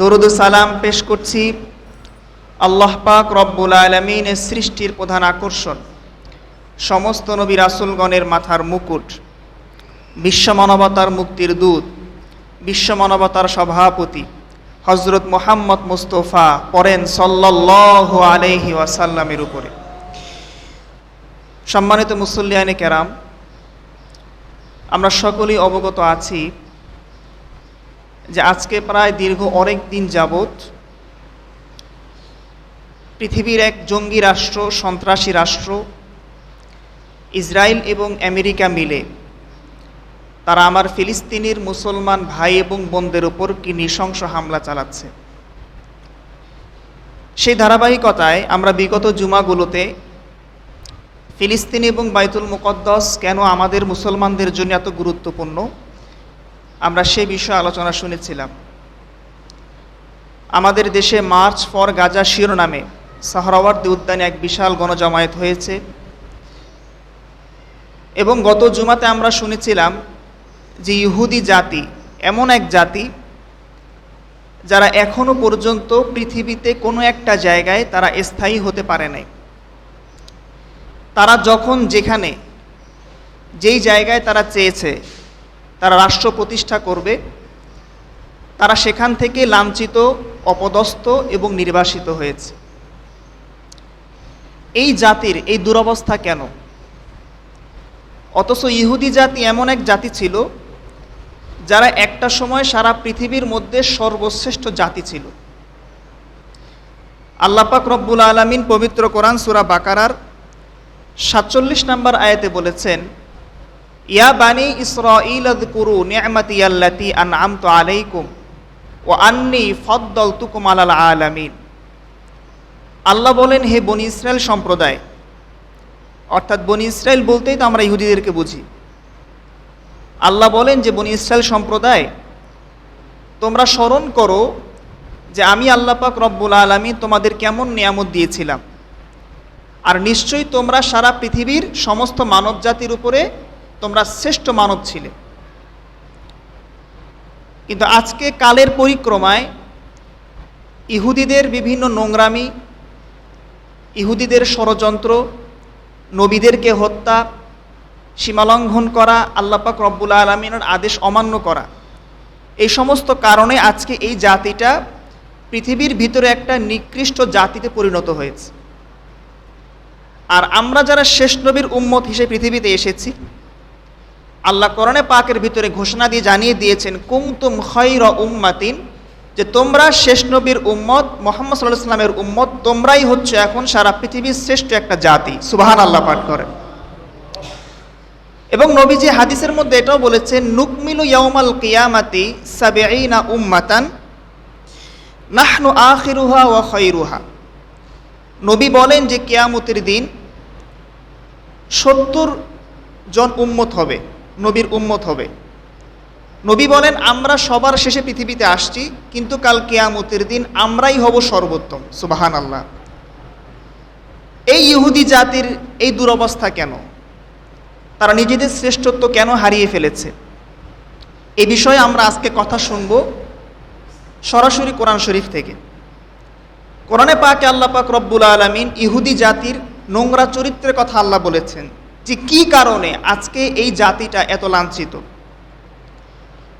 দরুদ সালাম পেশ করছি আল্লাহ পাক রব্বুল আলমিনের সৃষ্টির প্রধান আকর্ষণ, সমস্ত নবী রাসুলগণের মাথার মুকুট, বিশ্ব মানবতার মুক্তির দূত, বিশ্ব মানবতার সভাপতি হজরত মোহাম্মদ মুস্তফা পড়েন সল্লাহ আলহি ওয়াসাল্লামের উপরে। সম্মানিত মুসল্লিয়ানে কেরাম, আমরা সকলেই অবগত আছি যে আজকে প্রায় দীর্ঘ অনেক দিন যাবৎ পৃথিবীর এক জঙ্গি রাষ্ট্র, সন্ত্রাসী রাষ্ট্র, ইসরায়েল এবং আমেরিকা মিলে তারা আমার ফিলিস্তিনির মুসলমান ভাই এবং বোনদের উপর কি নৃশংস হামলা চালাচ্ছে। সেই ধারাবাহিকতায় আমরা বিগত জুমাগুলোতে ফিলিস্তিনি এবং বাইতুল মুকদ্দস কেন আমাদের মুসলমানদের জন্য এত গুরুত্বপূর্ণ? আমরা সে বিষয়ে আলোচনা শুনেছিলাম। আমাদের দেশে মার্চ ফর গাজা শিরোনামে সাহরাওয়ার্দী উদ্যানে এক বিশাল গণজমায়েত হয়েছে। এবং গত জুমাতে আমরা শুনেছিলাম যে ইহুদি জাতি, এমন এক জাতি, যারা এখনও পর্যন্ত পৃথিবীতে কোনো একটা জায়গায় তারা স্থায়ী হতে পারে নাই। তারা যখন যেখানে, যেই জায়গায় তারা চেয়েছে তারা রাষ্ট্র প্রতিষ্ঠা করবে, তারা সেখান থেকে লাঞ্ছিত, অপদস্থ এবং নির্বাসিত হয়েছে। এই জাতির এই দুরবস্থা কেন? অথচ ইহুদি জাতি এমন এক জাতি ছিল, যারা একটা সময় সারা পৃথিবীর মধ্যে সর্বশ্রেষ্ঠ জাতি ছিল। আল্লাপাক রব্বুল আলমিন পবিত্র কোরআন সুরা বাকারার সাতচল্লিশ নম্বর আয়াতে বলেছেন ইয়া বানি ইসরাইল কুরু নিয়ামাতি আল্লাতি আলাইকুম ও আন্নি ফদ্দল আলাল আলামিন। আল্লাহ বলেন, হে বনি ইসরায়েল সম্প্রদায়, অর্থাৎ বনি ইসরায়েল বলতেই তো আমরা ইহুদিদেরকে বুঝি। আল্লাহ বলেন যে, বনি ইসরায়েল সম্প্রদায়, তোমরা স্মরণ করো যে আমি আল্লাহ পাক রব্বুল আলমী তোমাদের কেমন নিয়ামত দিয়েছিলাম। আর নিশ্চয়ই তোমরা সারা পৃথিবীর সমস্ত মানব জাতির উপরে তোমরা শ্রেষ্ঠ মানব ছিলে। কিন্তু আজকে কালের পরিক্রমায় ইহুদিদের বিভিন্ন নোংরামি, ইহুদিদের ষড়যন্ত্র, নবীদেরকে হত্যা, সীমালঙ্ঘন করা আল্লাপাক রব্বুল আলমিনের আদেশ অমান্য করা, এই সমস্ত কারণে আজকে এই জাতিটা পৃথিবীর ভিতরে একটা নিকৃষ্ট জাতিতে পরিণত হয়েছে। আর আমরা যারা শেষ নবীর উম্মত হিসেবে পৃথিবীতে এসেছি আল্লাহ করণে পাকের ভিতরে ঘোষণা দিয়ে জানিয়ে দিয়েছেন কুমতুম খৈর উম্মাতিন, যে তোমরা শেষ নবীর উম্মত, মোহাম্মদ সাল্লাহ সাল্লামের উম্মত, তোমরাই হচ্ছে এখন সারা পৃথিবীর শ্রেষ্ঠ একটা জাতি। সুবাহান আল্লাহ পাঠ করেন। এবং নবীজি হাদিসের মধ্যে এটাও বলেছেন, নুকমিলু ইয়ামাল কিয়ামাতি সাবেঈনা উম্মাতান, নাহনু আখিরুহা ওয়া খৈরুহা নবী বলেন যে কেয়ামতের দিন সত্তর জন উম্মত হবে। নবীর উম্মত হবে। নবী বলেন, আমরা সবার শেষে পৃথিবীতে আসছি, কিন্তু কাল কেয়ামতের দিন আমরাই হব সর্বোত্তম। সুবাহান আল্লাহ এই ইহুদি জাতির এই দুরবস্থা কেন? তারা নিজেদের শ্রেষ্ঠত্ব কেন হারিয়ে ফেলেছে? এই বিষয়ে আমরা আজকে কথা শুনব সরাসরি কোরআন শরীফ থেকে। কোরআনে পাকে আল্লাহ পাক রব্বুল আলমিন ইহুদি জাতির নোংরা চরিত্রের কথা আল্লাহ বলেছেন। যে কি কারণে আজকে এই জাতিটা এত লাঞ্ছিত?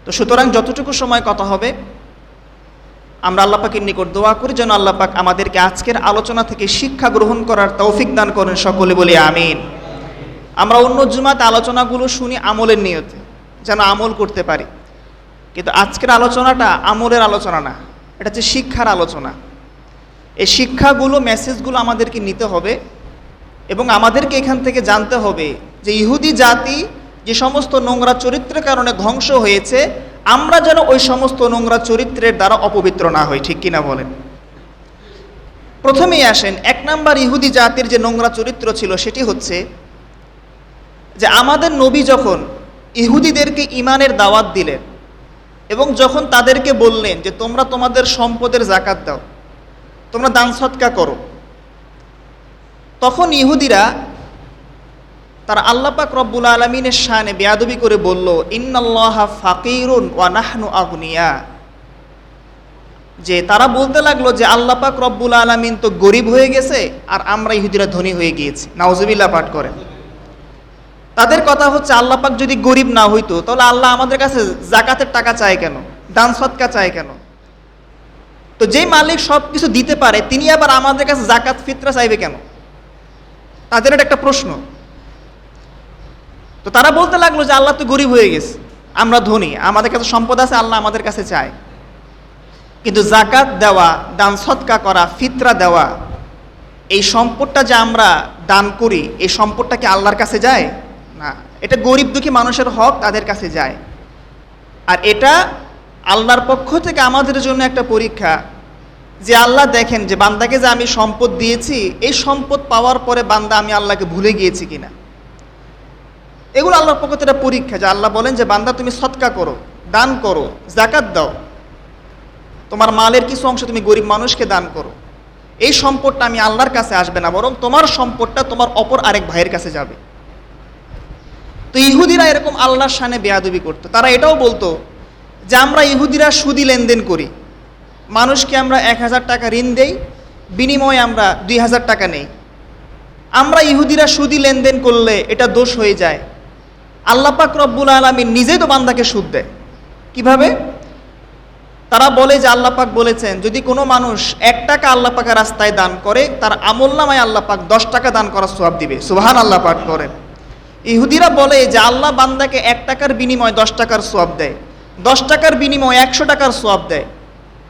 তো সুতরাং যতটুকু সময় কথা হবে, আমরা আল্লাহ পাকের নিকট দোয়া করি, যেন আল্লাহ পাক আমাদেরকে আজকের আলোচনা থেকে শিক্ষা গ্রহণ করার তৌফিক দান করেন সকলে বলি আমিন। আমরা অন্য জুমাতে আলোচনাগুলো শুনি আমলের নিয়তে, যেন আমল করতে পারি। কিন্তু আজকের আলোচনাটা আমলের আলোচনা না, এটা হচ্ছে শিক্ষার আলোচনা। এই শিক্ষাগুলো মেসেজগুলো আমাদেরকে নিতে হবে এবং আমাদেরকে এখান থেকে জানতে হবে যে ইহুদি জাতি যে সমস্ত নোংরা চরিত্রের কারণে ধ্বংস হয়েছে, আমরা যেন ওই সমস্ত নোংরা চরিত্রের দ্বারা অপবিত্র না হই, ঠিক কিনা বলেন? প্রথমেই আসেন, এক নাম্বার ইহুদি জাতির যে নোংরা চরিত্র ছিল সেটি হচ্ছে যে আমাদের নবী যখন ইহুদিদেরকে ইমানের দাওয়াত দিলেন এবং যখন তাদেরকে বললেন যে তোমরা তোমাদের সম্পদের জাকাত দাও, তোমরা দান সৎকা করো তখন ইহুদিরা তারা আল্লাপাক রব্বুল আলমিনের শানে বেয়াদবি করে বলল, ইন্নাল্লাহা ফাকিরুন ওয়া নাহনু আগুনিয়া। যে তারা বলতে লাগল যে আল্লাপাক রব্বুল আলমিন তো গরিব হয়ে গেছে আর আমরা ইহুদিরা ধনী হয়ে গিয়েছি। নাউজুবিল্লাহ পাঠ করেন। তাদের কথা হচ্ছে আল্লাপাক যদি গরিব না হইতো, তাহলে আল্লাহ আমাদের কাছে জাকাতের টাকা চায় কেন? দান সৎকা চায় কেন? তো যে মালিক সব কিছু দিতে পারে, তিনি আবার আমাদের কাছে জাকাত ফিতরা চাইবে কেন? তাদের এটা একটা প্রশ্ন। তো তারা বলতে লাগল যে আল্লাহ তো গরিব হয়ে গেছে, আমরা ধনী, আমাদের কাছে সম্পদ আছে, আল্লাহ আমাদের কাছে চায়। কিন্তু জাকাত দেওয়া, দান সৎকা করা, ফিতরা দেওয়া, এই সম্পদটা যে আমরা দান করি, এই সম্পদটা কি আল্লাহর কাছে যায়? না, এটা গরিব দুঃখী মানুষের হক তাদের কাছে যায়। আর এটা আল্লাহর পক্ষ থেকে আমাদের জন্য একটা পরীক্ষা যে আল্লাহ দেখেন যে বান্দাকে যে আমি সম্পদ দিয়েছি, এই সম্পদ পাওয়ার পরে বান্দা আমি আল্লাহকে ভুলে গিয়েছি কিনা? এগুলো আল্লাহর পক্ষ থেকে পরীক্ষা যে আল্লাহ বলেন যে, বান্দা, তুমি সৎকা করো, দান করো জাকাত দাও। তোমার মালের কিছু অংশ তুমি গরিব মানুষকে দান করো। এই সম্পদটা আমি আল্লাহর কাছে আসবে না, বরং তোমার সম্পদটা তোমার অপর আরেক ভাইয়ের কাছে যাবে। তো ইহুদিরা এরকম আল্লাহর সানে বেয়াদবি করতো। তারা এটাও বলতো যে, আমরা ইহুদিরা সুদি লেনদেন করি মানুষকে আমরা এক হাজার টাকা ঋণ দেই, বিনিময়ে আমরা দুই হাজার টাকা নেই। আমরা ইহুদিরা সুদি লেনদেন করলে এটা দোষ হয়ে যায়। আল্লাপাক রব্বুল আলমী নিজে তো বান্দাকে সুদ দেয়। কীভাবে? তারা বলে যে আল্লাপাক বলেছেন, যদি কোনো মানুষ এক টাকা আল্লাপাকের রাস্তায় দান করে, তার আমল নামায় আল্লাপাক দশ টাকা দান করার সোয়াব দিবে। সুহান আল্লাহ পাক করেন ইহুদিরা বলে যে আল্লাহ বান্দাকে এক টাকার বিনিময় দশ টাকার সোয়াব দেয়। দশ টাকার বিনিময় একশো টাকার সোয়াব দেয়।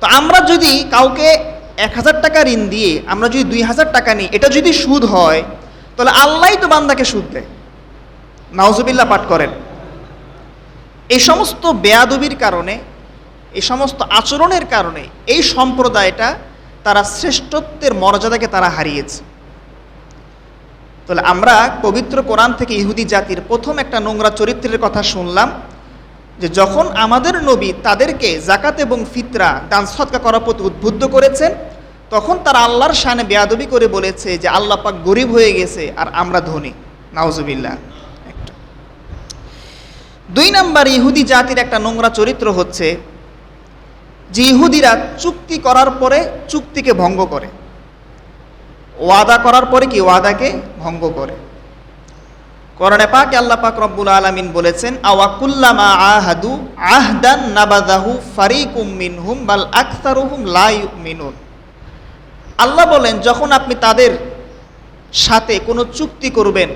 তো আমরা যদি কাউকে এক হাজার টাকা ঋণ দিয়ে আমরা যদি দুই হাজার টাকা নিই, এটা যদি সুদ হয়, তাহলে আল্লাহই তো বান্দাকে সুদ দেয়। নাওজুবিল্লাহ পাঠ করেন। এই সমস্ত বেয়াদবির কারণে, এই সমস্ত আচরণের কারণে, এই সম্প্রদায়টা তারা শ্রেষ্ঠত্বের মর্যাদাকে তারা হারিয়েছে। তাহলে আমরা পবিত্র কোরআন থেকে ইহুদি জাতির প্রথম একটা নোংরা চরিত্রের কথা শুনলাম। যে যখন আমাদের নবী তাদেরকে জাকাত এবং ফিতরা, দান সৎকা করার প্রতি উদ্বুদ্ধ করেছেন, তখন তারা আল্লাহর শানে বেয়াদবি করে বলেছে যে আল্লাহ পাক গরিব হয়ে গেছে আর আমরা ধনী। নাউজুবিল্লাহ। একটা। দুই নাম্বার ইহুদি জাতির একটা নোংরা চরিত্র হচ্ছে যে ইহুদিরা চুক্তি করার পরে চুক্তিকে ভঙ্গ করে। ওয়াদা করার পরে কি? ওয়াদাকে ভঙ্গ করে। করণে পাক আল্লাহ পাক রব্বুল আলামিন বলেছেন আওয়াকুল্লামা আহাদু আহদান নাবাদাহু ফারিকুম মিনহুম বাল আকসারুহুম লা ইউমিনুন। আল্লাহ বলেন, যখন আপনি তাদের সাথে কোনো চুক্তি করবেন,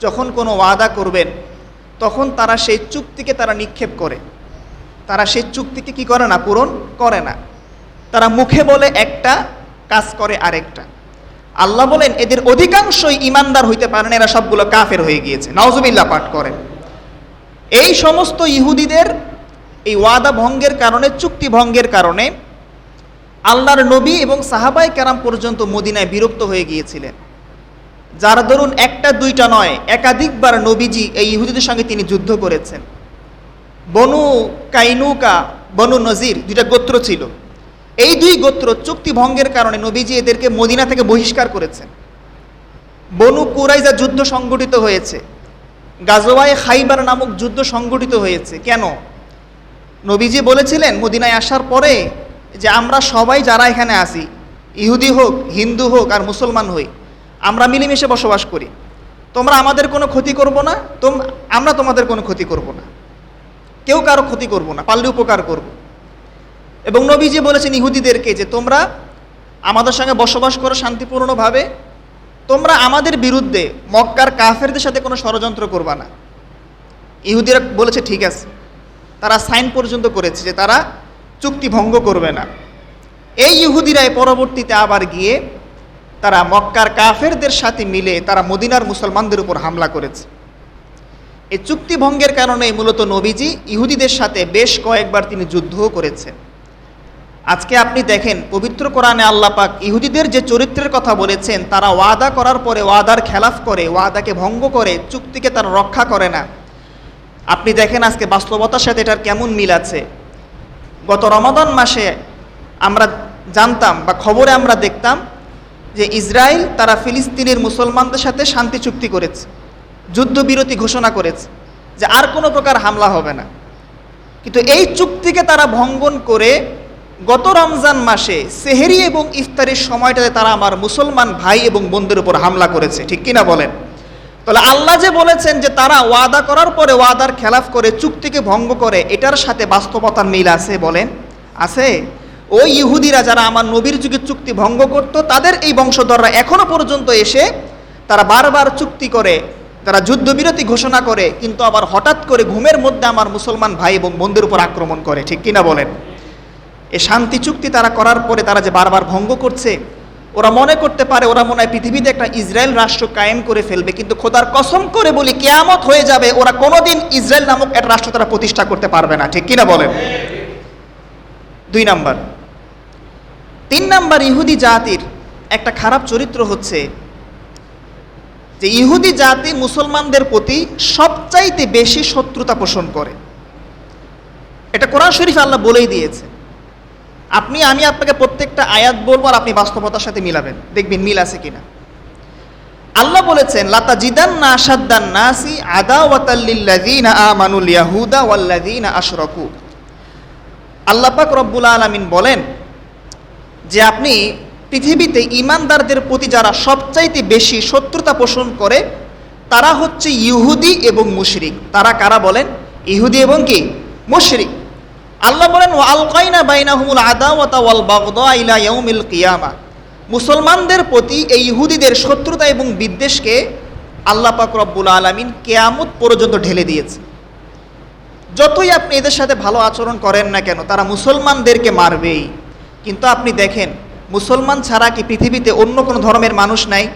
যখন কোনো ওয়াদা করবেন, তখন তারা সেই চুক্তিকে তারা নিক্ষেপ করে। তারা সেই চুক্তিকে কি করে না, পূরণ করে না। তারা মুখে বলে একটা, কাজ করে আরেকটা। আল্লাহ বলেন, এদের অধিকাংশই ইমানদার হইতে পারেন এরা সবগুলো কাফের হয়ে গিয়েছে। নওজবিল্লা পাঠ করেন। এই সমস্ত ইহুদিদের এই ওয়াদা ভঙ্গের কারণে, চুক্তি ভঙ্গের কারণে আল্লাহর নবী এবং সাহাবাই কেরাম পর্যন্ত মদিনায় বিরক্ত হয়ে গিয়েছিলেন। যার ধরুন একটা, দুইটা নয়, একাধিকবার নবীজি এই ইহুদিদের সঙ্গে তিনি যুদ্ধ করেছেন। বনু কাইনুকা, বনু নজির, দুইটা গোত্র ছিল। এই দুই গোত্র চুক্তি ভঙ্গের কারণে নবীজি এদেরকে মদিনা থেকে বহিষ্কার করেছেন। বনু কুরাইজা যুদ্ধ সংগঠিত হয়েছে। গাজোয়ায় খাইবার নামক যুদ্ধ সংগঠিত হয়েছে। কেন? নবীজি বলেছিলেন, মদিনায় আসার পরে যে আমরা সবাই যারা এখানে আসি ইহুদি হোক, হিন্দু হোক আর মুসলমান হই, আমরা মিলেমিশে বসবাস করি। তোমরা আমাদের কোনো ক্ষতি করব না, তোম আমরা তোমাদের কোনো ক্ষতি করব না। কেউ কারও ক্ষতি করব না, পারলে উপকার করব। এবং নবীজি বলেছেন ইহুদিদেরকে যে তোমরা আমাদের সঙ্গে বসবাস করো শান্তিপূর্ণভাবে, তোমরা আমাদের বিরুদ্ধে মক্কার কাফেরদের সাথে কোনো ষড়যন্ত্র করবা না। ইহুদিরা বলেছে, ঠিক আছে। তারা সাইন পর্যন্ত করেছে যে তারা চুক্তি ভঙ্গ করবে না। এই ইহুদিরাই পরবর্তীতে আবার গিয়ে তারা মক্কার কাফেরদের সাথে মিলে তারা মদিনার মুসলমানদের উপর হামলা করেছে। এই চুক্তি ভঙ্গের কারণে মূলত নবীজি ইহুদিদের সাথে বেশ কয়েকবার তিনি যুদ্ধও করেছেন। আজকে আপনি দেখেন, পবিত্র কোরআনে আল্লাহ পাক ইহুদিদের যে চরিত্রের কথা বলেছেন, তারা ওয়াদা করার পরে ওয়াদার খেলাফ করে, ওয়াদাকে ভঙ্গ করে, চুক্তিকে তারা রক্ষা করে না। আপনি দেখেন আজকে বাস্তবতার সাথে এটার কেমন মিল আছে? গত রমাদান মাসে আমরা জানতাম বা খবরে আমরা দেখতাম যে ইসরায়েল তারা ফিলিস্তিনের মুসলমানদের সাথে শান্তি চুক্তি করেছে, যুদ্ধবিরতি ঘোষণা করেছে যে আর কোনো প্রকার হামলা হবে না। কিন্তু এই চুক্তিকে তারা ভঙ্গন করে গত রমজান মাসে সেহেরি এবং ইফতারের সময়টাতে তারা আমার মুসলমান ভাই এবং বোনদের উপর হামলা করেছে, ঠিক কিনা বলেন? তাহলে আল্লাহ যে বলেছেন যে তারা ওয়াদা করার পরে ওয়াদার খেলাফ করে চুক্তিকে ভঙ্গ করে, এটার সাথে বাস্তবতার মিল আছে বলেন? আছে? ওই ইহুদিরা যারা আমার নবীর যুগে চুক্তি ভঙ্গ করত, তাদের এই বংশধররা এখনও পর্যন্ত এসে তারা বারবার চুক্তি করে, তারা যুদ্ধবিরতি ঘোষণা করে, কিন্তু আবার হঠাৎ করে ঘুমের মধ্যে আমার মুসলমান ভাই এবং বোনদের উপর আক্রমণ করে, ঠিক কিনা বলেন? এ শান্তি চুক্তি তারা করার পরে তারা যে বারবার ভঙ্গ করছে, ওরা মনে করতে পারে, ওরা মনে হয় পৃথিবীতে একটা ইসরায়েল রাষ্ট্র কায়েম করে ফেলবে, কিন্তু খোদার কসম করে বলি, কেয়ামত হয়ে যাবে, ওরা কোনোদিন ইসরায়েল নামক একটা রাষ্ট্র তারা প্রতিষ্ঠা করতে পারবে না। ঠিক কিনা বলেন? দুই নাম্বার। তিন নাম্বার, ইহুদি জাতির একটা খারাপ চরিত্র হচ্ছে যে ইহুদি জাতি মুসলমানদের প্রতি সবচাইতে বেশি শত্রুতা পোষণ করে। এটা কোরআন শরীফ আল্লাহ বলেই দিয়েছে। আপনি, আমি আপনাকে প্রত্যেকটা আয়াত বলব আর আপনি বাস্তবতার সাথে মিলাবেন। দেখবেন মিল আছে কিনা। আল্লাহ বলেছেন লাতা জিদান না আসাদ্দান নাসি আদা ওয়াতাল্লিল্লাযীনা আমানুল ইয়াহুদা ওয়াল্লাযীনা আশরাকু। আল্লাহ পাক রব্বুল আলামিন বলেন যে, আপনি পৃথিবীতে ইমানদারদের প্রতি যারা সবচাইতে বেশি শত্রুতা পোষণ করে, তারা হচ্ছে ইহুদি এবং মুশরিক। তারা কারা বলেন? ইহুদি এবং কি? মুশরিক। আল্লাহ বলেন আলকাইনা বাইনাহুমুল আদাওয়াতা ওয়াল বাগদা ইলা ইয়াউমিল কিয়ামা। মুসলমানদের প্রতি এই ইহুদিদের শত্রুতা এবং বিদ্বেষকে আল্লাহ পাক রব্বুল আলামিন কেয়ামত পর্যন্ত ঢেলে দিয়েছে। যতই আপনি এদের সাথে ভালো আচরণ করেন না কেন, তারা মুসলমানদেরকে মারবেই। কিন্তু আপনি দেখেন, মুসলমান ছাড়া কি পৃথিবীতে অন্য কোনো ধর্মের মানুষ নাই?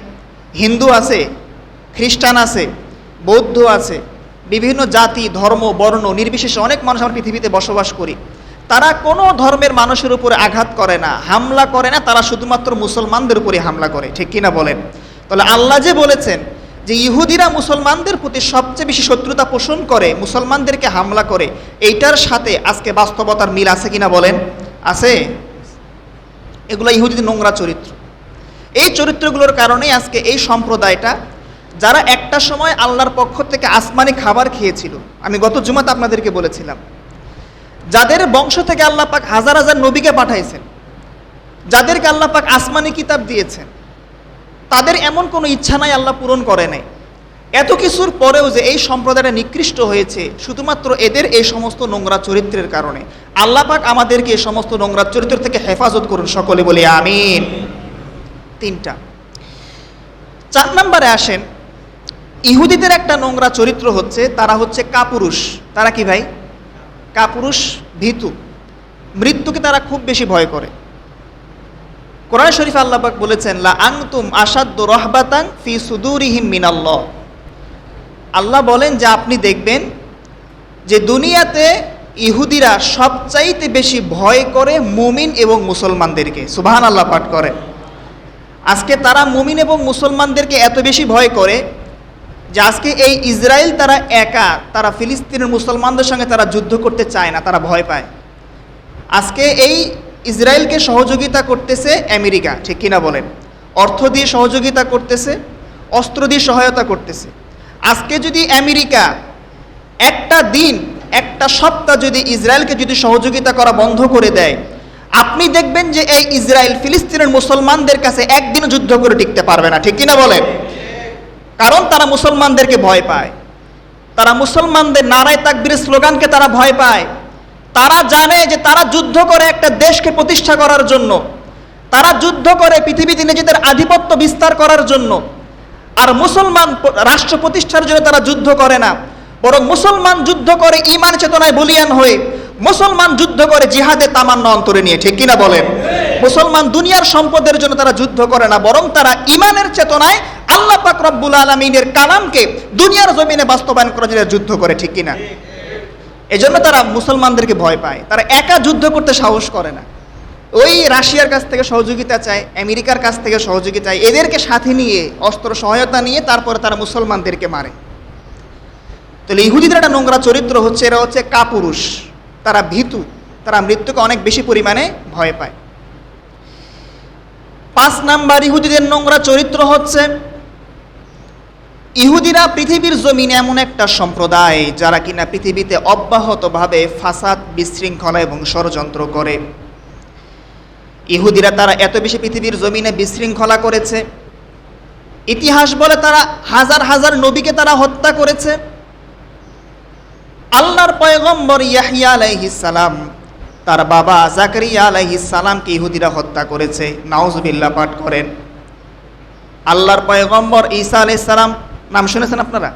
হিন্দু আছে, খ্রিস্টান আছে, বৌদ্ধ আছে বিভিন্ন জাতি, ধর্ম, বর্ণ নির্বিশেষে অনেক মানুষ আমরা পৃথিবীতে বসবাস করি। তারা কোনো ধর্মের মানুষের উপরে আঘাত করে না, হামলা করে না, তারা শুধুমাত্র মুসলমানদের উপরে হামলা করে, ঠিক কিনা বলেন? তাহলে আল্লাহ যে বলেছেন যে ইহুদিরা মুসলমানদের প্রতি সবচেয়ে বেশি শত্রুতা পোষণ করে, মুসলমানদেরকে হামলা করে, এইটার সাথে আজকে বাস্তবতার মিল আছে কিনা বলেন? আছে। এগুলো ইহুদিদের নোংরা চরিত্র। এই চরিত্রগুলোর কারণেই আজকে এই সম্প্রদায়টা যারা একটা সময় আল্লাহর পক্ষ থেকে আসমানি খাবার খেয়েছিল, আমি গত জুমাতে আপনাদেরকে বলেছিলাম, যাদের বংশ থেকে আল্লাহ পাক হাজার হাজার নবীকে পাঠাইছেন, যাদেরকে আল্লাহ পাক আসমানি কিতাব দিয়েছেন, তাদের এমন কোনো ইচ্ছা নাই আল্লাহ পূরণ করে নাই। এত কিছুর পরেও যে এই সম্প্রদায়টা নিকৃষ্ট হয়েছে, শুধুমাত্র এদের এই সমস্ত নোংরা চরিত্রের কারণে। আল্লাহ পাক আমাদেরকে এই সমস্ত নোংরা চরিত্র থেকে হেফাজত করুন সকলে বলি, আমিন। তিনটা। চার নম্বরে আসেন ইহুদিদের একটা নোংরা চরিত্র হচ্ছে, তারা হচ্ছে কাপুরুষ। তারা কি ভাই? কাপুরুষ, ভীতু। মৃত্যুকে তারা খুব বেশি ভয় করে। কোরআন শরীফ আল্লাপাক বলেছেন, লা আংতুম আসাদ্দ রহবাতাং ফি সুদুরিহিম মিনাল্লাহ। আল্লাহ বলেন যে, আপনি দেখবেন যে দুনিয়াতে ইহুদিরা সবচাইতে বেশি ভয় করে মুমিন এবং মুসলমানদেরকে। সুবাহান আল্লাহ পাঠ করে। আজকে তারা মুমিন এবং মুসলমানদেরকে এত বেশি ভয় করে যে আজকে এই ইসরায়েল তারা একা, তারা ফিলিস্তিনের মুসলমানদের সঙ্গে তারা যুদ্ধ করতে চায় না, তারা ভয় পায়। আজকে এই ইসরায়েলকে সহযোগিতা করতেছে আমেরিকা, ঠিক কিনা বলেন? অর্থ দিয়ে সহযোগিতা করতেছে, অস্ত্র দিয়ে সহায়তা করতেছে। আজকে যদি আমেরিকা একটা দিন, একটা সপ্তাহ যদি ইসরায়েলকে যদি সহযোগিতা করা বন্ধ করে দেয়, আপনি দেখবেন যে এই ইসরায়েল ফিলিস্তিনের মুসলমানদের কাছে একদিনও যুদ্ধ করে টিকতে পারবে না, ঠিক কিনা বলেন? কারণ তারা মুসলমানদেরকে ভয় পায়। তারা মুসলমানদের নারায় তাকবীরের স্লোগানকে তারা ভয় পায়। তারা জানে যে তারা যুদ্ধ করে একটা দেশকে প্রতিষ্ঠা করার জন্য। তারা যুদ্ধ করে পৃথিবীতে নিজেদের আধিপত্য বিস্তার করার জন্য। আর মুসলমান রাষ্ট্র প্রতিষ্ঠার জন্য তারা যুদ্ধ করে না। বরং মুসলমান যুদ্ধ করে ইমান চেতনায় বলিয়ান হয়ে মুসলমান যুদ্ধ করে জিহাদে তামান্না অন্তরে নিয়ে, ঠিক কিনা বলেন? মুসলমান দুনিয়ার সম্পদের জন্য তারা যুদ্ধ করে না, বরং তারা ইমানের চেতনায় আল্লাহ পাক রব্বুল আলমিনের কালামকে দুনিয়ার জমিনে বাস্তবায়ন করার জন্য যুদ্ধ করে, ঠিক কিনা? এজন্য তারা মুসলমানদেরকে ভয় পায়। তারা একা যুদ্ধ করতে সাহস করে না। ওই রাশিয়ার কাছ থেকে সহযোগিতা চায়, আমেরিকার কাছ থেকে সহযোগিতা চায়, এদেরকে সাথে নিয়ে, অস্ত্র সহায়তা নিয়ে তারপরে তারা মুসলমানদেরকে মারে। তাহলে ইহুদিদের একটা নোংরা চরিত্র হচ্ছে, এরা হচ্ছে কাপুরুষ। তারা ভীতু। তারা মৃত্যুকে অনেক বেশি পরিমাণে ভয় পায়। পাঁচ নাম্বার ইহুদিদের নোংরা চরিত্র হচ্ছে ইহুদিরা পৃথিবীর জমিনে এমন একটা সম্প্রদায় যারা কিনা পৃথিবীতে অব্যাহতভাবে ফাসাদ, বিশৃঙ্খলা এবং ষড়যন্ত্র করে। ইহুদিরা তারা এত বেশি পৃথিবীর জমিনে বিশৃঙ্খলা করেছে। ইতিহাস বলে তারা হাজার হাজার নবীকে তারা হত্যা করেছে। আল্লাহর পয়গম্বর ইয়াহিয়া আলাইহিস সালাম, তার বাবা জাকারিয়া আলাইহিস সালামকে ইহুদিরা হত্যা করেছে। নাউজুবিল্লাহ পাঠ করেন। আল্লাহর পয়গম্বর ঈসা আলাইহিস সালাম নাম শুনেছেন আপনারা?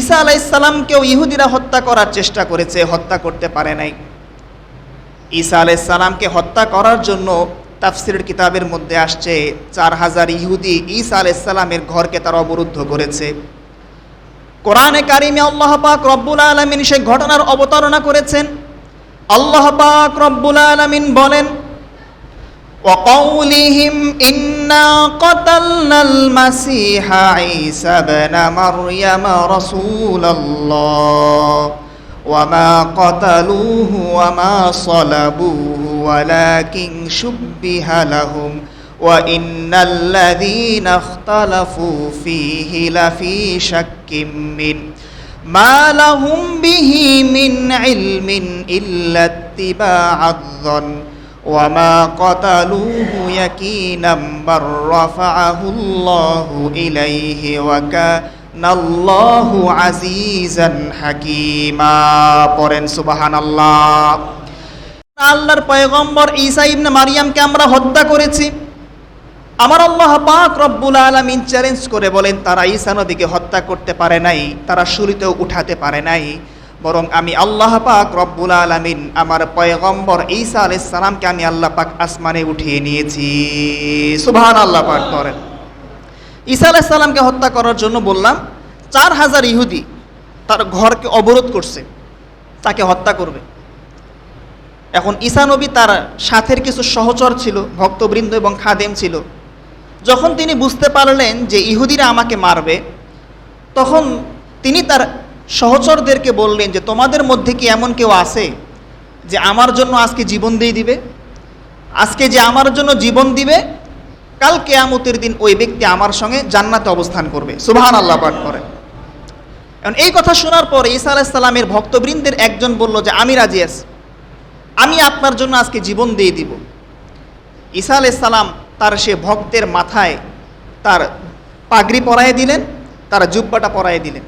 ঈসা আলাইহিস সালামকেও ইহুদিরা হত্যা করার চেষ্টা করেছে, হত্যা করতে পারে নাই। ঈসা আলাইহিস সালামকে হত্যা করার জন্য তাফসিরের কিতাবের মধ্যে আসছে, চার হাজার ইহুদি ঈসা আলাইহিস সালামের ঘরকে তারা অবরুদ্ধ করেছে। কোরআনে কারিমে আল্লাহ পাক রব্বুল আলামিন সেই ঘটনার অবতারণা করেছেন। আল্লাহ পাক রব্বুল আলামিন বলেন وقولهم إنا قتلنا المسيح عيسى ابن مريم رسول الله وما قتلوه وما صلبوه ولكن شبه لهم وإن الذين اختلفوا فيه لفي شك من ما لهم به من علم إلا اتباع الظن وما قتلوه يكينا بل رفعه الله إليه وكان الله عزيزا حكيما পড়েন সুবহানাল্লাহ আল্লাহর পয়গম্বর ঈসা ইবনে মারিয়ামকে আমরা হত্যা করেছি আমার আল্লাহ পাক রব্বুল আলামিন চ্যালেঞ্জ করে বলেন তারা ঈসা নবীকে হত্যা করতে পারে নাই তারা শুরুতেও উঠাতে পারে নাই বরং আমি আল্লাহ পাক রব্বুল আলামিন আমার পয়গম্বর ঈসা আলাইহিস সালামকে আমি আল্লাহ পাক আসমানে উঠিয়ে নিয়েছি। সুবহান আল্লাহ পাক করেন ঈসা সালামকে হত্যা করার জন্য বললাম, চার হাজার ইহুদি তার ঘরকে অবরোধ করছে, তাকে হত্যা করবে। এখন ঈসা নবী তার সাথের কিছু সহচর ছিল, ভক্তবৃন্দ এবং খাদেম ছিল। যখন তিনি বুঝতে পারলেন যে ইহুদিরা আমাকে মারবে, তখন তিনি তার সহচরদেরকে বললেন যে, তোমাদের মধ্যে কি এমন কেউ আছে যে আমার জন্য আজকে জীবন দিয়ে দিবে? আজকে যে আমার জন্য জীবন দিবে, কাল কেয়ামতের দিন ওই ব্যক্তি আমার সঙ্গে জান্নাতে অবস্থান করবে। সুবহান আল্লাহ পাঠ করে। এখন এই কথা শোনার পরে ঈসা আলাইসাল্লামের ভক্তবৃন্দের একজন বলল যে, আমি রাজি আছি। আমি আপনার জন্য আজকে জীবন দিয়ে দিব। ঈসা আলাইসাল্লাম তার সে ভক্তের মাথায় তার পাগড়ি পরায় দিলেন, তার জুব্বাটা পরায় দিলেন।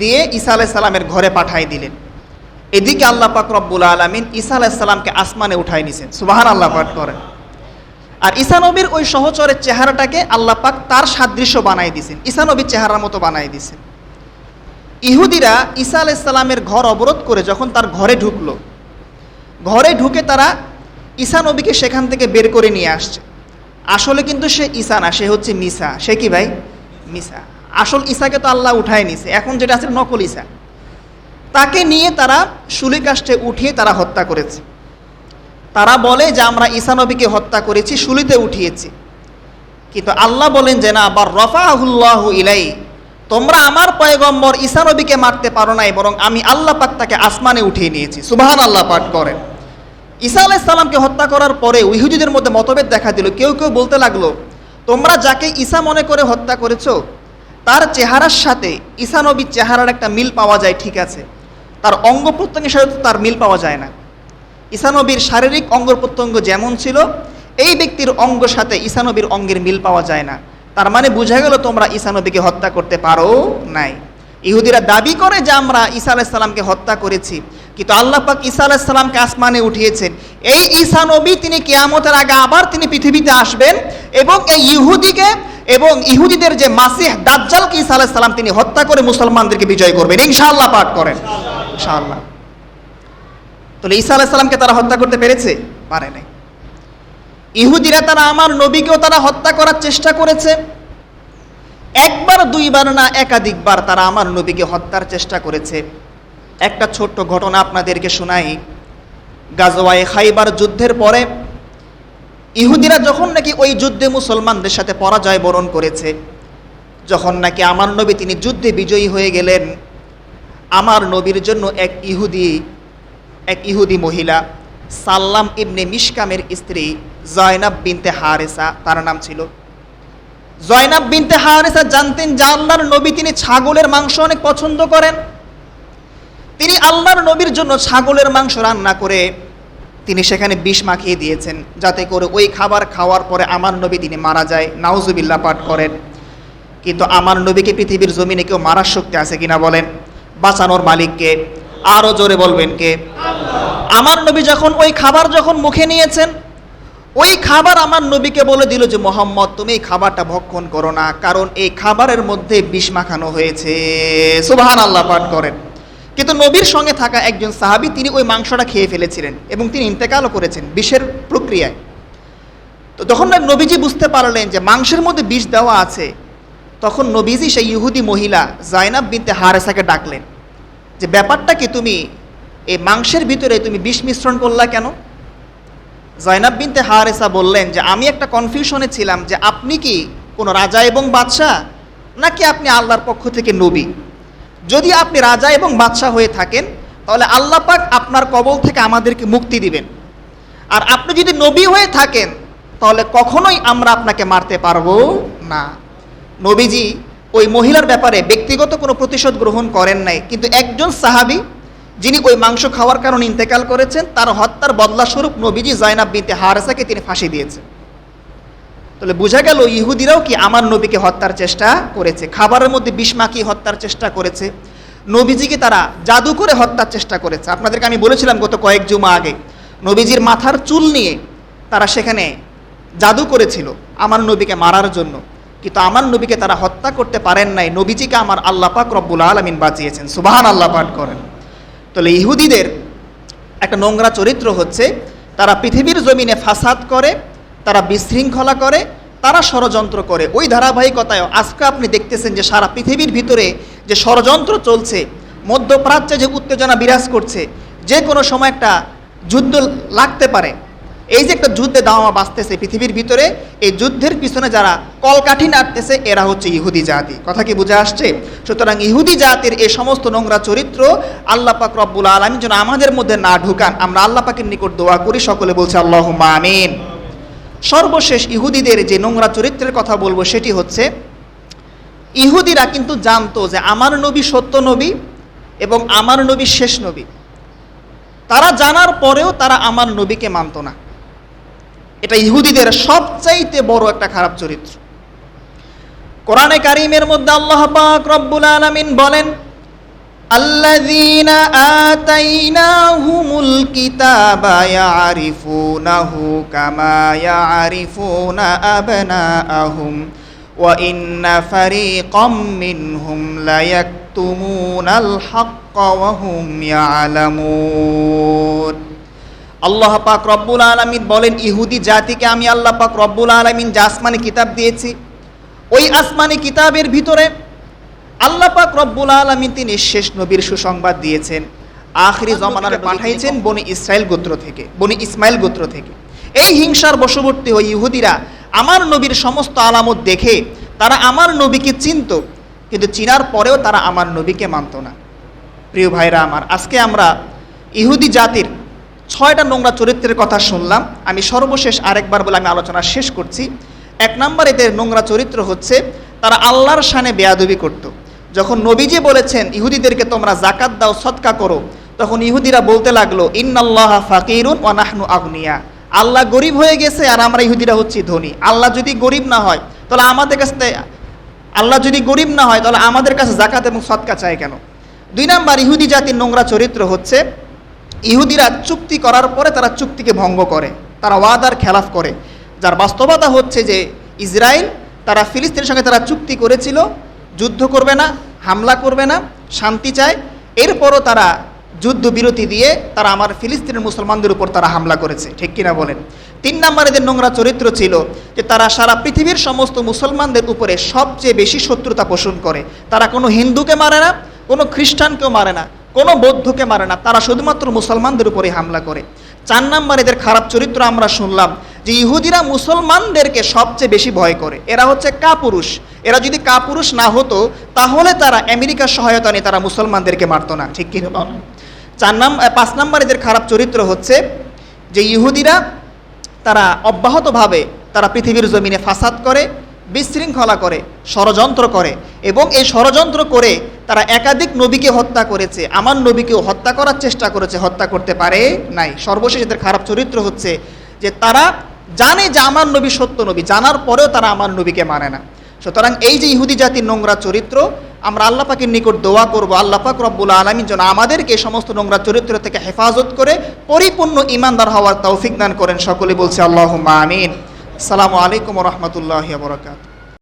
দিয়ে ঈসা আলাইসাল্লামের ঘরে পাঠায় দিলেন। এদিকে আল্লাহ পাক রব্বুল আলমিন ঈসা আলাইসাল্লামকে আসমানে উঠাই নিছেন। সুবাহান আল্লাহ পাক করেন। আর ঈসা নবীর ওই সহচরের চেহারাটাকে আল্লাহ পাক তার সাদৃশ্য বানাই দিয়েছেন ঈসা নবীর চেহারার মতো বানাই দিয়েছেন ইহুদিরা ঈসা আলাইসাল্লামের ঘর অবরোধ করে যখন তার ঘরে ঢুকলো, ঘরে ঢুকে তারা ঈসা নবীকে সেখান থেকে বের করে নিয়ে আসছে। আসলে কিন্তু সে ঈসা না, সে হচ্ছে মিসা। সে কি ভাই? মিসা। আসল ঈসাকে তো আল্লাহ উঠায় নিছে। এখন যেটা আছে নকল ঈসা তাকে নিয়ে তারা শুলি কাষ্টে উঠিয়ে তারা হত্যা করেছে। তারা বলে যে আমরা ঈসা নবীকে হত্যা করেছি শুলিতে উঠিয়েছি। কিন্তু আল্লাহ বলেন যে না আবার রফাহুল্লাহ ইলাই। তোমরা আমার পয়গম্বর ঈসা নবীকে মারতে পারো নাই, বরং আমি আল্লাহ পাক তাকে আসমানে উঠিয়ে নিয়েছি। সুবাহান আল্লাহ পাঠ করেন। ঈসা আলাইহিস সালামকে হত্যা করার পরে ইহুদিদের মধ্যে মতভেদ দেখা দিল। কেউ কেউ বলতে লাগল, তোমরা যাকে ঈসা মনে করে হত্যা করেছ তার চেহারার সাথে ঈসা নবীর চেহারার একটা মিল পাওয়া যায়, ঠিক আছে। তার অঙ্গ প্রত্যঙ্গের সাথে তার মিল পাওয়া যায় না। ঈসা নবীর শারীরিক অঙ্গ প্রত্যঙ্গ যেমন ছিল, এই ব্যক্তির অঙ্গ সাথে ঈসা নবীর অঙ্গের মিল পাওয়া যায় না। তার মানে বোঝা গেল তোমরা ঈসা নবীকে হত্যা করতে পারো নাই। ইহুদিরা দাবি করে যে আমরা ঈসা আলাইসাল্লামকে হত্যা করেছি। কিন্তু আল্লাহ পাক ঈসা আলাইসাল্লামকে আসমানে উঠিয়েছেন। এই ঈসা নবী তিনি কেয়ামতের আগে আবার তিনি পৃথিবীতে আসবেন এবং এই ইহুদিকে এবং ইহুদিদের যে মাসিহ দাজ্জালকে ঈসা আলাইসাল্লাম তিনি হত্যা করে মুসলমানদেরকে বিজয় করবেন। ইনশাআল্লাহ পাঠ করেন। ইনশাআল্লাহ। তাহলে ঈসা আলাইসাল্লামকে তারা হত্যা করতে পেরেছে? পারে নাই। ইহুদিরা তারা আমার নবীকেও তারা হত্যা করার চেষ্টা করেছে। একবার, দুইবার না একাধিকবার তারা আমার নবীকে হত্যার চেষ্টা করেছে। একটা ছোট্ট ঘটনা আপনাদেরকে শোনাই। গাজওয়ায়ে খাইবার যুদ্ধের পরে ইহুদিরা যখন নাকি ওই যুদ্ধে মুসলমানদের সাথে পরাজয় বরণ করেছে, যখন নাকি আমার নবী তিনি যুদ্ধে বিজয়ী হয়ে গেলেন, আমার নবীর জন্য এক ইহুদি এক ইহুদি মহিলা, সাল্লাম ইবনে মিশকামের স্ত্রী জয়নাব বিনতে হারেসা, তার নাম ছিল। জয়নাব বিনতে হারেসা জানতেন যে আল্লাহর নবী তিনি ছাগলের মাংস অনেক পছন্দ করেন। তিনি আল্লাহর নবীর জন্য ছাগলের মাংস রান্না করে তিনি সেখানে বিষ মাখিয়ে দিয়েছেন, যাতে করে ওই খাবার খাওয়ার পরে আমার নবী তিনি মারা যায়। নাউজুবিল্লা পাঠ করেন। কিন্তু আমার নবীকে পৃথিবীর জমিনে কেউ মারার শক্তি আছে কিনা বলেন? বাঁচানোর মালিককে। আরও জোরে বলবেন কে? আমার নবী যখন ওই খাবার যখন মুখে নিয়েছেন, ওই খাবার আমার নবীকে বলে দিল যে, মোহাম্মদ, তুমি এই খাবারটা ভক্ষণ করো না, কারণ এই খাবারের মধ্যে বিষ মাখানো হয়েছে। সুবাহান আল্লাহ পাঠ করেন। কিন্তু নবীর সঙ্গে থাকা একজন সাহাবী তিনি ওই মাংসটা খেয়ে ফেলেছিলেন এবং তিনি ইন্তেকালও করেছেন বিষের প্রক্রিয়ায়। তো তখন নবীজি বুঝতে পারলেন যে মাংসের মধ্যে বিষ দেওয়া আছে, তখন নবীজি সেই ইহুদি মহিলা জাইনাব বিনতে হারেসাকে ডাকলেন যে, ব্যাপারটা কি তুমি এই মাংসের ভিতরে তুমি বিষ মিশ্রণ করলা কেন? জয়নাব বিনতে হারেসা বললেন যে, আমি একটা কনফিউশনে ছিলাম যে আপনি কি কোনো রাজা এবং বাদশাহ, নাকি আপনি আল্লাহর পক্ষ থেকে নবী? যদি আপনি রাজা এবং বাদশাহ হয়ে থাকেন, তাহলে আল্লাহ পাক আপনার কবল থেকে আমাদেরকে মুক্তি দিবেন। আর আপনি যদি নবী হয়ে থাকেন, তাহলে কখনোই আমরা আপনাকে মারতে পারব না। নবীজি ওই মহিলার ব্যাপারে ব্যক্তিগত কোনো প্রতিশোধ গ্রহণ করেন নাই, কিন্তু একজন সাহাবী, যিনি ওই মাংস খাওয়ার কারণে ইন্তেকাল করেছেন, তার হত্যার বদলাস্বরূপ নবীজি জয়নাব বিনতে হারেসাকে তিনি ফাঁসি দিয়েছেন। তাহলে বোঝা গেল ইহুদিরাও কি আমার নবীকে হত্যার চেষ্টা করেছে। খাবারের মধ্যে বিষ মাখিয়ে হত্যার চেষ্টা করেছে। নবীজিকে তারা জাদু করে হত্যার চেষ্টা করেছে। আপনাদেরকে আমি বলেছিলাম গত কয়েক জুমা আগে, নবীজির মাথার চুল নিয়ে তারা সেখানে জাদু করেছিল আমার নবীকে মারার জন্য। কিন্তু আমার নবীকে তারা হত্যা করতে পারেন নাই। নবীজিকে আমার আল্লাহ পাক রব্বুল আলমিন বাঁচিয়েছেন। সুবাহান আল্লাহ পাঠ করেন। তাহলে ইহুদিদের একটা নোংরা চরিত্র হচ্ছে, তারা পৃথিবীর জমিনে ফাসাদ করে তারা বিশৃঙ্খলা করে, তারা ষড়যন্ত্র করে। ওই ধারাবাহিকতায় আজকে আপনি দেখতেছেন যে সারা পৃথিবীর ভিতরে যে ষড়যন্ত্র চলছে, মধ্যপ্রাচ্যে যে উত্তেজনা বিরাজ করছে, যে কোনো সময় একটা যুদ্ধ লাগতে পারে। এই যে একটা যুদ্ধে দাওয়া বাঁচতেছে পৃথিবীর ভিতরে, এই যুদ্ধের পিছনে যারা কলকাঠি নাড়তেছে, এরা হচ্ছে ইহুদি জাতি। কথা কি বুঝে আসছে? সুতরাং ইহুদি জাতির এই সমস্ত নোংরা চরিত্র আল্লাহ পাক রব্বুল আলমী যেন আমাদের মধ্যে না ঢুকান। আমরা আল্লাহ পাকের নিকট দোয়া করি, সকলে বলছে আল্লাহ আমিন। সর্বশেষ ইহুদিদের যে নোংরা চরিত্রের কথা বলব সেটি হচ্ছে, ইহুদিরা কিন্তু জানতো যে আমার নবী সত্য নবী এবং আমার নবী শেষ নবী। তারা জানার পরেও তারা আমার নবীকে মানত না। এটা ইহুদিদের সবচাইতে বড় একটা খারাপ চরিত্র। কোরআনে কারিমের মধ্যে আল্লাহ পাক রব্বুল আলামিন বলেন الذين آتيناهم الكتاب يعرفونه كما يعرفون أبناءهم وإن فريقا منهم ليكتمون الحق وهم يعلمون আল্লাহ পাক রব্বুল আলমিন বলেন ইহুদি জাতিকে আমি আল্লাহ পাক রব্বুল আলমিন যে আসমানি কিতাব দিয়েছি ওই আসমানি কিতাবের ভিতরে আল্লাহ পাক রব্বুল আলমিন তিনি শেষ নবীর সুসংবাদ দিয়েছেন। আখরি জমানার পাঠাইছেন বনি ইসরায়েল গোত্র থেকে বনি ইসমাইল গোত্র থেকে। এই হিংসার বশবর্তী হয়ে ইহুদিরা আমার নবীর সমস্ত আলামত দেখে তারা আমার নবীকে চিনত কিন্তু চিনার পরেও তারা আমার নবীকে মানত না। প্রিয় ভাইরা আমার আজকে আমরা ইহুদি জাতির ছয়টা নোংরা চরিত্রের কথা শুনলাম। আমি সর্বশেষ আরেকবার বলে আমি আলোচনা শেষ করছি। এক নম্বর এদের নোংরা চরিত্র হচ্ছে তারা আল্লাহর শানে বেয়াদবি করত। যখন নবীজি বলেছেন, ইহুদিদেরকে তোমরা জাকাত দাও সৎকা করো, তখন ইহুদিরা বলতে লাগল, ইন্নাল্লাহ ফাকিরুন ও নাহনু আগনিয়া। আল্লাহ গরিব হয়ে গেছে আর আমরা ইহুদিরা হচ্ছি ধনী। আল্লাহ যদি গরিব না হয়, তাহলে আমাদের কাছে আল্লাহ যদি গরিব না হয়, তাহলে আমাদের কাছে জাকাত এবং সৎকা চায় কেন? দুই নাম্বার, ইহুদি জাতির নোংরা চরিত্র হচ্ছে, ইহুদিরা চুক্তি করার পরে তারা চুক্তিকে ভঙ্গ করে, তারা ওয়াদার খেলাফ করে। যার বাস্তবতা হচ্ছে যে, ইসরায়েল তারা ফিলিস্তিনের সঙ্গে তারা চুক্তি করেছিল যুদ্ধ করবে না, হামলা করবে না, শান্তি চায়। এরপরও তারা যুদ্ধবিরতি দিয়ে তারা আমার ফিলিস্তিনের মুসলমানদের উপর তারা হামলা করেছে, ঠিক কিনা বলেন? তিন নম্বর এদের নোংরা চরিত্র ছিল যে তারা সারা পৃথিবীর সমস্ত মুসলমানদের উপরে সবচেয়ে বেশি শত্রুতা পোষণ করে। তারা কোনো হিন্দুকে মারে না, কোনো খ্রিস্টানকেও মারে না, কোনো বৌদ্ধকে মারে না, তারা শুধুমাত্র মুসলমানদের উপরে হামলা করে। চার নম্বর এদের খারাপ চরিত্র আমরা শুনলাম যে ইহুদিরা মুসলমানদেরকে সবচেয়ে বেশি ভয় করে, এরা হচ্ছে কাপুরুষ। এরা যদি কাপুরুষ না হতো, তাহলে তারা আমেরিকার সহায়তা নিয়ে তারা মুসলমানদেরকে মারতো না। ঠিক বলেন? চার নাম পাঁচ নাম্বার এদের খারাপ চরিত্র হচ্ছে যে ইহুদিরা তারা অব্যাহতভাবে তারা পৃথিবীর জমিনে ফাসাদ করে, বিশৃঙ্খলা করে, ষড়যন্ত্র করে এবং এই ষড়যন্ত্র করে তারা একাধিক নবীকে হত্যা করেছে। আমার নবীকেও হত্যা করার চেষ্টা করেছে, হত্যা করতে পারে নাই। সর্বশেষ এদের খারাপ চরিত্র হচ্ছে যে তারা জানে যে আমার নবী সত্য নবী, জানার পরেও তারা আমার নবীকে মানে না। সুতরাং এই যে ইহুদি জাতির নোংরা চরিত্র, আমরা আল্লাহ পাকের নিকট দোয়া করব, আল্লাহ পাক রব্বুল আলমীর জন্য আমাদেরকে এই সমস্ত নোংরা চরিত্র থেকে হেফাজত করে, পরিপূর্ণ ইমানদার হওয়ার তৌফিক দান করেন। সকলে বলছে আল্লাহ আমিন। সালামু আলাইকুম রহমতুল্লাহ বরকাত